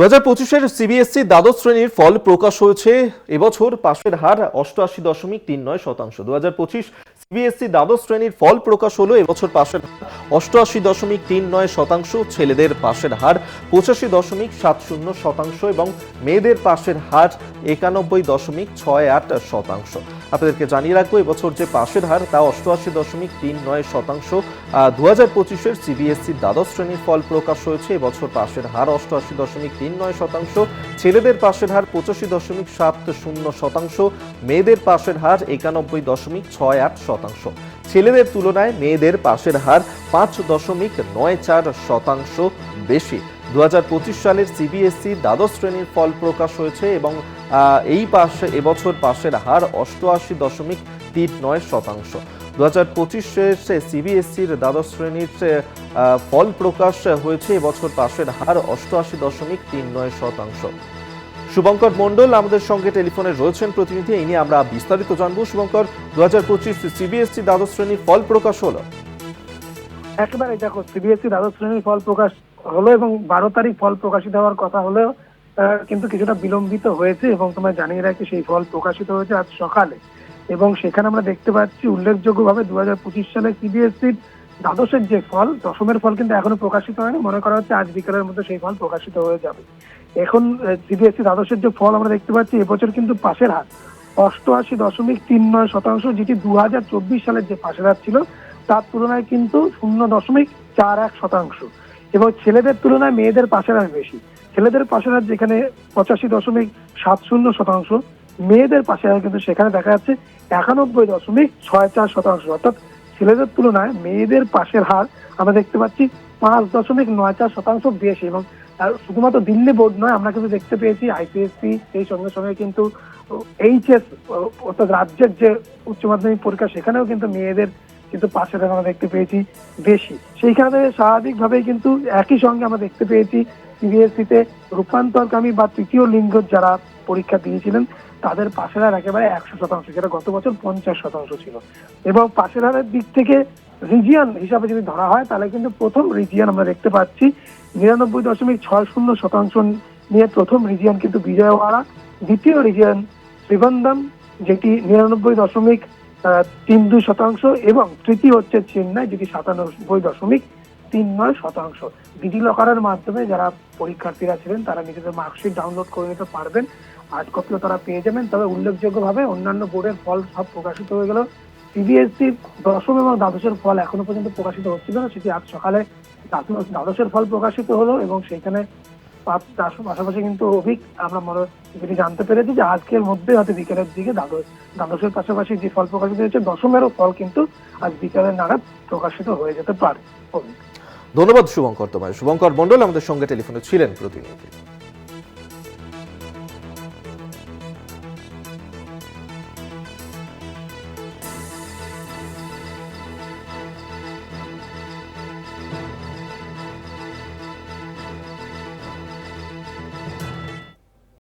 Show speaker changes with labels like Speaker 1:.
Speaker 1: দু হাজার পঁচিশের সিবিএসসি দ্বাদশ শ্রেণির ফল প্রকাশ হয়েছে। এবছর পাশের হার অষ্টআশি দশমিক তিন নয় শতাংশ। দু হাজার পঁচিশ সিবিএসসি দ্বাদশ শ্রেণির ফল প্রকাশ হলো এবছর পাশের হার অষ্টআশি দশমিক তিন নয় শতাংশ। ছেলেদের পাশের হার পঁচাশি দশমিক সাত শূন্য শতাংশ এবং মেয়েদের পাশের হার একানব্বই দশমিক ছয় আট শতাংশ। আপনাদেরকে জানিয়ে রাখব, এবছর যে পাশের হার তা অষ্টআশি দশমিক তিন নয় শতাংশ। দু হাজার পঁচিশের সিবিএসসি দ্বাদশ শ্রেণির ফল প্রকাশ হয়েছে। এবছর পাশের হার অষ্টআশি দশমিক তিন নয় শতাংশ, ছেলেদের পাশের হার পঁচাশি দশমিক সাত শূন্য শতাংশ, মেয়েদের পাশের হার একানব্বই দশমিক ছয় আট শতাংশ। ছেলেদের তুলনায় মেয়েদের পাশের হার পাঁচ দশমিক নয় চার শতাংশ বেশি। দু হাজার পঁচিশ সালের সিবিএসসি দ্বাদশ শ্রেণির ফল প্রকাশ হয়েছে এবং এই পাশে, এবছর পাশের হার অষ্টআশি দশমিক তিন নয় শতাংশ। দু হাজার পঁচিশের সিবিএসসির দ্বাদশ শ্রেণির ফল প্রকাশ হয়েছে। এবছর পাশের হার অষ্টআশি দশমিক তিন নয় শতাংশ। শুভঙ্কর মণ্ডল আমাদের সঙ্গে টেলিফোনে রয়েছেন প্রতিনিধি, এই নিয়ে আমরা বিস্তারিত জানব। শুভঙ্কর দু হাজার পঁচিশ সিবিএসসি দ্বাদশ শ্রেণির ফল প্রকাশ হলো?
Speaker 2: একেবারে দেখো সিবিএসসি দ্বাদশ শ্রেণির ফল প্রকাশ হলো এবং বারো তারিখ ফল প্রকাশিত হওয়ার কথা হলেও কিন্তু কিছুটা বিলম্বিত হয়েছে এবং তোমায় জানিয়ে রাখি সেই ফল প্রকাশিত হয়েছে আজ সকালে। এবং সেখানে আমরা দেখতে পাচ্ছি উল্লেখযোগ্যভাবে দু হাজার পঁচিশ সালে সিবিএসসির দ্বাদশের যে ফল, দশমের ফল কিন্তু এখনও প্রকাশিত হয়নি। মনে করা হচ্ছে আজ বিকেলের মধ্যে সেই ফল প্রকাশিত হয়ে যাবে। এখন সিবিএসসি দ্বাদশের যে ফল আমরা দেখতে পাচ্ছি এবছর কিন্তু পাশের হার। অষ্টআশি দশমিক তিন নয় শতাংশ, যেটি দু হাজার চব্বিশ সালের যে পাশের হার ছিল, তার তুলনায় কিন্তু শূন্য দশমিক চার এক শতাংশ। এবং ছেলেদের তুলনায় মেয়েদের পাশের হার বেশি। ছেলেদের পাশের হার যেখানে পঁচাশি দশমিক সাত শূন্য শতাংশ মেয়েদের হার কিন্তু সেখানে দেখা যাচ্ছে একানব্বই দশমিক ছয় চার শতাংশ। অর্থাৎ ছেলেদের তুলনায় মেয়েদের পাশের হার আমরা দেখতে পাচ্ছি পাঁচ দশমিক নয় চার শতাংশ বেশি এবং শুধুমাত্র দিল্লি বোর্ড নয়, আমরা কিন্তু দেখতে পেয়েছি আইপিএসসি সেই সঙ্গে সঙ্গে কিন্তু এইচএস, অর্থাৎ রাজ্যের যে উচ্চ মাধ্যমিক পরীক্ষা, সেখানেও কিন্তু মেয়েদের কিন্তু হার আমরা দেখতে পেয়েছি বেশি। সেইখানে স্বাভাবিকভাবেই কিন্তু একই সঙ্গে আমরা দেখতে পেয়েছি সিবিএসসি তে রূপান্তরকামী বা তৃতীয় লিঙ্গ যারা পরীক্ষা দিয়েছিলেন তাদের পাশের হার একেবারে একশো শতাংশ, যেটা গত বছর পঞ্চাশ শতাংশ ছিল। এবং পাশের হারের দিক থেকে রিজিয়ন হিসাবে যদি ধরা হয়, তাহলে কিন্তু প্রথম রিজিয়ন আমরা দেখতে পাচ্ছি। নিরানব্বই দশমিক ছয় শূন্য শতাংশ নিয়ে প্রথম রিজিয়ন কিন্তু বিজয়ওয়াড়া দ্বিতীয় রিজিয়ন শ্রীবন্দম যেটি নিরানব্বই দশমিক তিন দুই শতাংশ এবং তৃতীয় হচ্ছে চেন্নাই, যেটি সাতানব্বই দশমিক তিন নয় শতাংশ। ডিজি লকারের মাধ্যমে যারা পরীক্ষার্থীরা ছিলেন, তারা নিজেদের মার্কশিট ডাউনলোড করে নিতে পারবেন হার্ড কপিও তারা পেয়ে যাবেন। তবে উল্লেখযোগ্যভাবে অন্যান্য বোর্ডের ফল সব প্রকাশিত হয়ে গেল। সিবিএসসি দশম এবং দ্বাদশের ফল এখনও পর্যন্ত প্রকাশিত হচ্ছিল না, সেটি আজ সকালে দ্বাদশের ফল প্রকাশিত হলো এবং সেখানে পাশাপাশি কিন্তু অভিক, আমরা মনে যেটি জানতে পেরেছি যে আজকের মধ্যে হয়তো বিকেলের দিকে দ্বাদশ দ্বাদশের পাশাপাশি যে ফল প্রকাশিত হয়েছে, দশমেরও ফল কিন্তু আজ বিকেলের নাগাদ প্রকাশিত হয়ে যেতে পারে। অভিক।
Speaker 1: ধন্যবাদ শুভঙ্কর তোমায়। শুভঙ্কর মণ্ডল আমাদের সঙ্গে টেলিফোনে ছিলেন প্রতিনিধি।